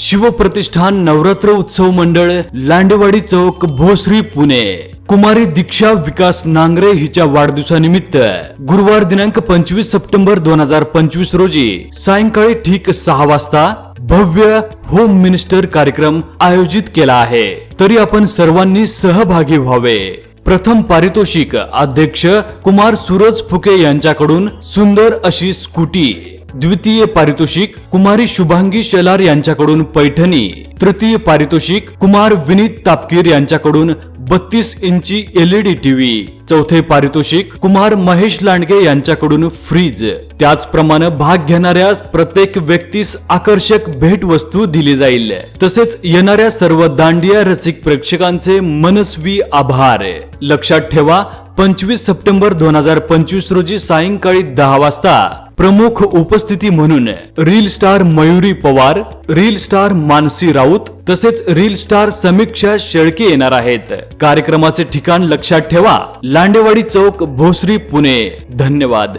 शिवप्रतिष्ठान नवरात्र उत्सव मंडळ लांडेवाडी चौक भोसरी पुणे. कुमारी दीक्षा विकास नांगरे हिच्या वाढदिवसानिमित्त गुरुवार दिनांक पंचवीस सप्टेंबर दोन हजार पंचवीस रोजी सायंकाळी ठीक सहा वाजता भव्य होम मिनिस्टर कार्यक्रम आयोजित केला आहे. तरी आपण सर्वांनी सहभागी व्हावे. प्रथम पारितोषिक अध्यक्ष कुमार सूरज फुके यांच्याकडून सुंदर अशी स्कूटी द्वितीय पारितोषिक कुमारी शुभांगी शेलार यांच्याकडून पैठणी. तृतीय पारितोषिक कुमार विनीत तापकीर यांच्याकडून बत्तीस इंची एलईडी टीव्ही. चौथे पारितोषिक कुमार महेश लांडगे यांच्याकडून फ्रीज. त्याचप्रमाणे भाग घेणाऱ्या प्रत्येक व्यक्तीस आकर्षक भेटवस्तू दिली जाईल. तसेच येणाऱ्या सर्व दांडिया रसिक प्रेक्षकांचे मनस्वी आभार. लक्षात ठेवा पंचवीस सप्टेंबर दोन हजार पंचवीस रोजी सायंकाळी दहा वाजता प्रमुख उपस्थिती म्हणून reel star Mayuri Pawar reel star Manasi Raut तसेच रील स्टार समीक्षा शेळके येणार आहेत. कार्यक्रमाचे ठिकाण लक्षात ठेवा. लांडेवाडी चौक भोसरी पुणे. धन्यवाद.